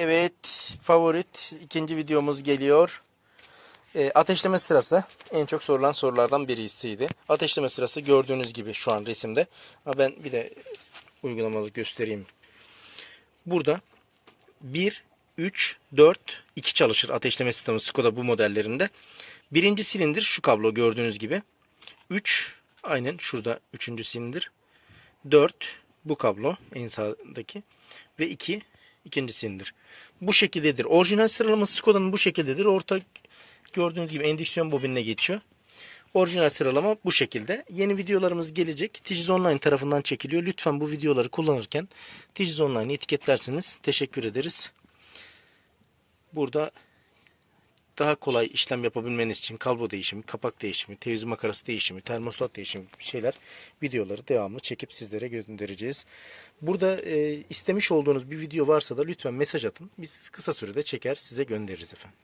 Evet, favorit ikinci videomuz geliyor. E, ateşleme sırası en çok sorulan sorulardan birisiydi. Ateşleme sırası gördüğünüz gibi şu an resimde. Ama ben bir de uygulamalı göstereyim. Burada 1, 3, 4, 2 çalışır ateşleme sistemi Skoda bu modellerinde. Birinci silindir şu kablo gördüğünüz gibi. 3 aynen şurada üçüncü silindir. 4 bu kablo en sağdaki ve 2 ikinci silindir. Bu şekildedir. Orijinal sıralaması Skoda'nın bu şekildedir. Orta gördüğünüz gibi endüksiyon bobinine geçiyor. Orijinal sıralama bu şekilde. Yeni videolarımız gelecek. Ticiz Online tarafından çekiliyor. Lütfen bu videoları kullanırken Ticiz Online'ı etiketlerseniz teşekkür ederiz. Burada daha kolay işlem yapabilmeniz için kablo değişimi, kapak değişimi, televizyon makarası değişimi, termostat değişimi şeyler videoları devamlı çekip sizlere göndereceğiz. Burada e, istemiş olduğunuz bir video varsa da lütfen mesaj atın. Biz kısa sürede çeker size göndeririz efendim.